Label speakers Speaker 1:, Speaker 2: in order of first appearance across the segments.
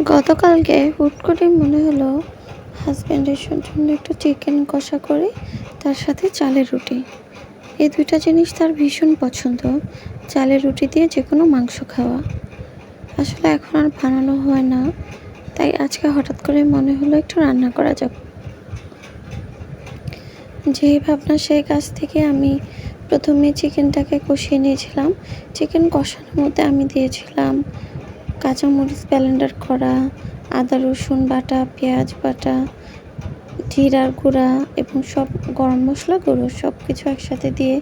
Speaker 1: গতকালকে হুট করে মনে হলো হাজব্যান্ডের জন্য একটু চিকেন কষা করে তার সাথে চালের রুটি। এই দুইটা জিনিস তার ভীষণ পছন্দ, চালের রুটি দিয়ে যে কোনো মাংস খাওয়া। আসলে এখন আর বানানো হয় না, তাই আজকে হঠাৎ করে মনে হলো একটু রান্না করা যাক। যেই ভাবনা সেই কাজ থেকে আমি প্রথমে চিকেনটাকে কষিয়ে নিয়েছিলাম। চিকেন কষানোর মধ্যে আমি দিয়েছিলাম কাঁচামরিচ ব্লেন্ডার করা আদা, রসুন বাটা, পেঁয়াজ বাটা, জিরার গুঁড়া এবং সব গরম মশলা, গুঁড়ো সব কিছু একসাথে দিয়ে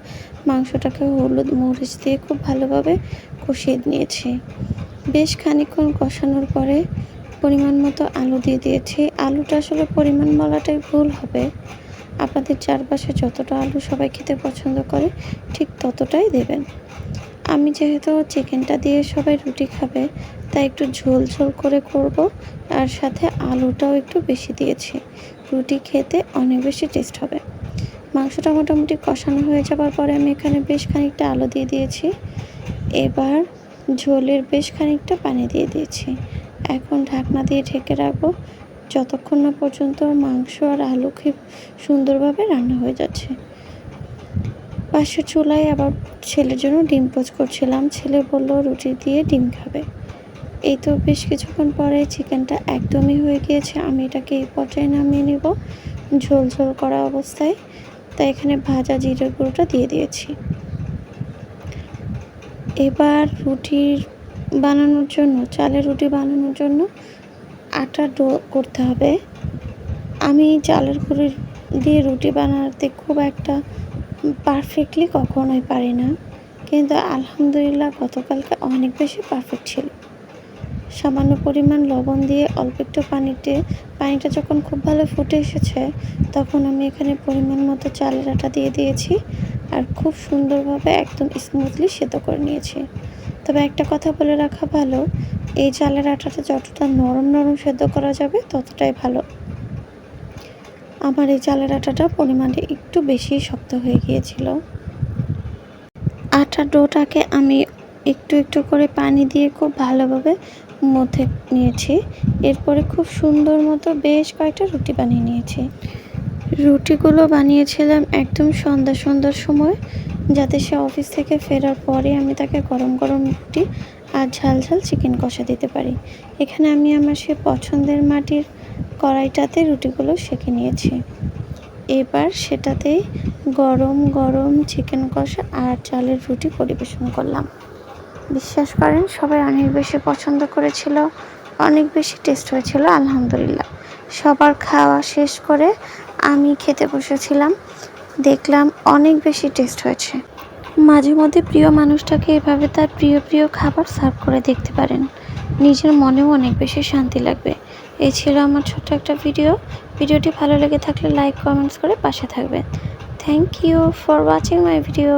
Speaker 1: মাংসটাকে হলুদ মরিচ দিয়ে খুব ভালোভাবে কষিয়ে নিয়েছি। বেশ খানিকক্ষণ কষানোর পরে পরিমাণ মতো আলু দিয়ে দিয়েছি। আলুটা আসলে পরিমাণ বলাটাই ভুল হবে। আপনাদের চারপাশে যতটা আলু সবাই খেতে পছন্দ করে, ঠিক ততটাই দেবেন। আমি যেহেতু চিকেনটা দিয়ে সবাই রুটি খাবে, তাই একটু ঝোল ঝোল করে করব। আর সাথে আলুটাও একটু বেশি দিয়েছি। রুটি খেতে অনেক বেশি টেস্ট হবে। মাংসটা মোটামুটি কষানো হয়ে যাবার পরে আমি এখানে বেশ খানিকটা আলু দিয়ে দিয়েছি। এবার ঝোলের বেশ খানিকটা পানি দিয়ে দিয়েছি। এখন ঢাকনা দিয়ে ঢেকে রাখব। যতক্ষণ না পর্যন্ত মাংস আর আলু খুব সুন্দরভাবে রান্না হয়ে যাচ্ছে। পাশের চুলায় আবার ছেলের জন্য ডিম পোচ করছিলাম। ছেলে বলল, রুটি দিয়ে ডিম খাবে। এই তো বেশ কিছুক্ষণ পরে চিকেনটা একদমই হয়ে গিয়েছে। আমি এটাকে এই পর্যায়ে নামিয়ে নেব। ঝোল ঝোল করা অবস্থায়। তাই এখানে ভাজা জিরের গুঁড়োটা দিয়ে দিয়েছি। এবার রুটির বানানোর জন্য, চালের রুটি বানানোর জন্য আটা ডো করতে হবে। আমি চালের গুঁড়ি দিয়ে রুটি বানাতে খুব একটা পারফেক্টলি কখনোই পারি না। কিন্তু আলহামদুলিল্লাহ গতকালকে অনেক বেশি পারফেক্ট ছিল। সামান্য পরিমাণ লবণ দিয়ে অল্প একটু পানিতে, পানিটা যখন খুব ভালো ফুটে এসেছে, তখন আমি এখানে পরিমাণ মতো চালের আটা দিয়ে দিয়েছি আর খুব সুন্দরভাবে একদম স্মুথলি সেদ্ধ করে নিয়েছি। তবে একটা কথা বলে রাখা ভালো, এই চালের আটাটা যতটা নরম নরম সেদ্ধ করা যাবে ততটাই ভালো। আমার এই চালের আটাটা পরিমাণে একটু বেশি শক্ত হয়ে গিয়েছিল। আটার ডোটাকে আমি একটু একটু করে পানি দিয়ে খুব ভালোভাবে মধ্যে নিয়েছি। এরপরে খুব সুন্দর মতো বেশ কয়েকটা রুটি বানিয়ে নিয়েছি। রুটিগুলো বানিয়েছিলাম একদম সন্ধ্যা সন্ধ্যার সময়, যাতে সে অফিস থেকে ফেরার পরে আমি তাকে গরম গরম রুটি আর ঝাল ঝাল চিকেন কষা দিতে পারি। এখানে আমি আমার সে পছন্দের মাটির কড়াইটাতে রুটিগুলো সেঁকে নিয়েছি। এবার সেটাতেই গরম গরম চিকেন কষা আর চালের রুটি পরিবেশন করলাম। বিশ্বাস করেন, সবাই অনেক বেশি পছন্দ করেছিল, অনেক বেশি টেস্ট হয়েছিল, আলহামদুলিল্লাহ। সবার খাওয়া শেষ করে আমি খেতে বসেছিলাম, দেখলাম অনেক বেশি টেস্ট হয়েছে। মাঝে মধ্যে প্রিয় মানুষটাকে এভাবে তার প্রিয় প্রিয় খাবার সার্ভ করে দেখতে পারেন। নিজের মনেও অনেক বেশি শান্তি লাগবে। এই ছিল আমার ছোট্ট একটা ভিডিও। ভিডিওটি ভালো লেগে থাকলে লাইক কমেন্টস করে পাশে থাকবেন। Thank you for watching my video